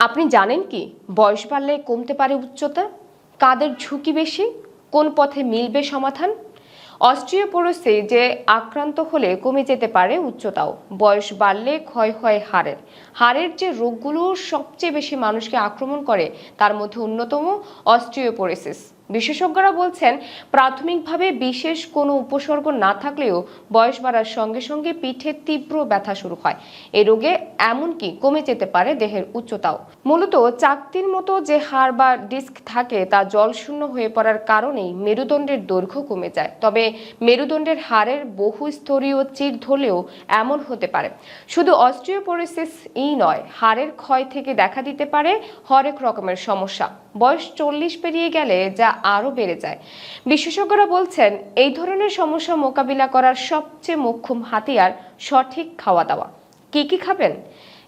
আপনি জানেন কি, বয়স বাড়লে কমতে পারে উচ্চতা? কাদের ঝুঁকি বেশি? কোন পথে মিলবে সমাধান? অস্ট্রিওপোরোসে যে আক্রান্ত হলে কমে যেতে পারে উচ্চতাও। বয়স বাড়লে ক্ষয় হয় হাড়ের। হাড়ের যে রোগগুলো সবচেয়ে বেশি মানুষকে আক্রমণ করে, তার মধ্যে অন্যতম অস্ট্রিওপোরোসিস। বিশেষজ্ঞরা বলছেন, প্রাথমিকভাবে বিশেষ কোনো উপসর্গ না থাকলেও বয়স বাড়ার সঙ্গে সঙ্গে পিঠে তীব্র ব্যথা শুরু হয়। এই রোগে এমনকি কমে যেতে পারে দেহের উচ্চতাও। মূলত চাকতির মতো যে হাড় বা ডিস্ক থাকে তা জলশূন্য হয়ে পড়ার কারণেই মেরুদণ্ডের দৈর্ঘ্য কমে যায়। তবে মেরুদণ্ডের হাড়ের বহু স্তরীয় চির ধরলেও এমন হতে পারে। শুধু অস্ট্রিওপোরোসিস ই নয়, হাড়ের ক্ষয় থেকে দেখা দিতে পারে হরেক রকমের সমস্যা। বয়স চল্লিশ পেরিয়ে গেলে যা আরও বেড়ে যায়। বিশেষজ্ঞরা বলছেন, এই ধরনের সমস্যা মোকাবিলা করার সবচেয়ে মোক্ষম হাতিয়ার সঠিক খাওয়া দাওয়া। কি কি খাবেন?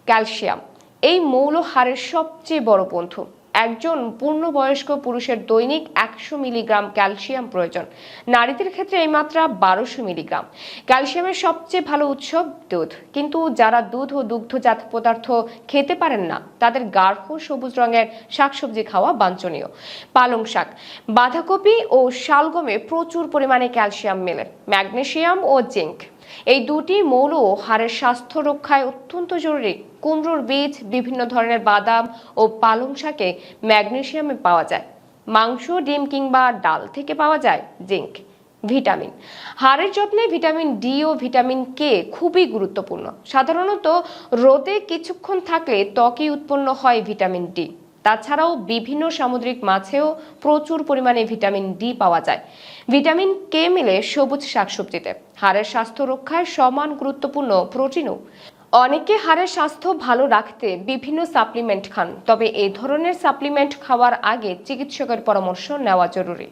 ক্যালসিয়াম, এই মৌল হাড়ের সবচেয়ে বড় বন্ধু। একজন পূর্ণবয়স্ক পুরুষের দৈনিক একশো মিলিগ্রাম ক্যালসিয়াম প্রয়োজন। নারীদের ক্ষেত্রে এই মাত্রা বারোশো মিলিগ্রাম। ক্যালসিয়ামের সবচেয়ে ভালো উৎস দুধ। কিন্তু যারা দুধ ও দুগ্ধজাত পদার্থ খেতে পারেন না, তাদের গাঢ় সবুজ রঙের শাকসবজি খাওয়া বাঞ্ছনীয়। পালং শাক। বাঁধাকপি ও শালগমে প্রচুর পরিমাণে ক্যালসিয়াম মেলে। ম্যাগনেশিয়াম ও জিঙ্ক। এই দুটি মৌল হাড়ের স্বাস্থ্য রক্ষায় অত্যন্ত জরুরি। কুমড়োর বীজ, বিভিন্ন ধরনের বাদাম ও পালং শাকে ম্যাগনেসিয়ামে পাওয়া যায়। মাংস, ডিম কিংবা ডাল থেকে পাওয়া যায় জিঙ্ক, ভিটামিন। হাড়ের যত্নে ভিটামিন ডি ও ভিটামিন কে খুবই গুরুত্বপূর্ণ। সাধারণত রোদে কিছুক্ষণ থাকলে ত্বকে উৎপন্ন হয় ভিটামিন ডি। তাছাড়াও বিভিন্ন সামুদ্রিক মাছেও প্রচুর পরিমাণে ভিটামিন ডি পাওয়া যায়। ভিটামিন কে মিলে সবুজ শাকসবজিতে। হাড়ের স্বাস্থ্য রক্ষায় সমান গুরুত্বপূর্ণ প্রোটিনও। অনেকে হাড়ের স্বাস্থ্য ভালো রাখতে বিভিন্ন সাপ্লিমেন্ট খান, তবে এ ধরনের সাপ্লিমেন্ট খাওয়ার আগে চিকিৎসকের পরামর্শ নেওয়া জরুরি।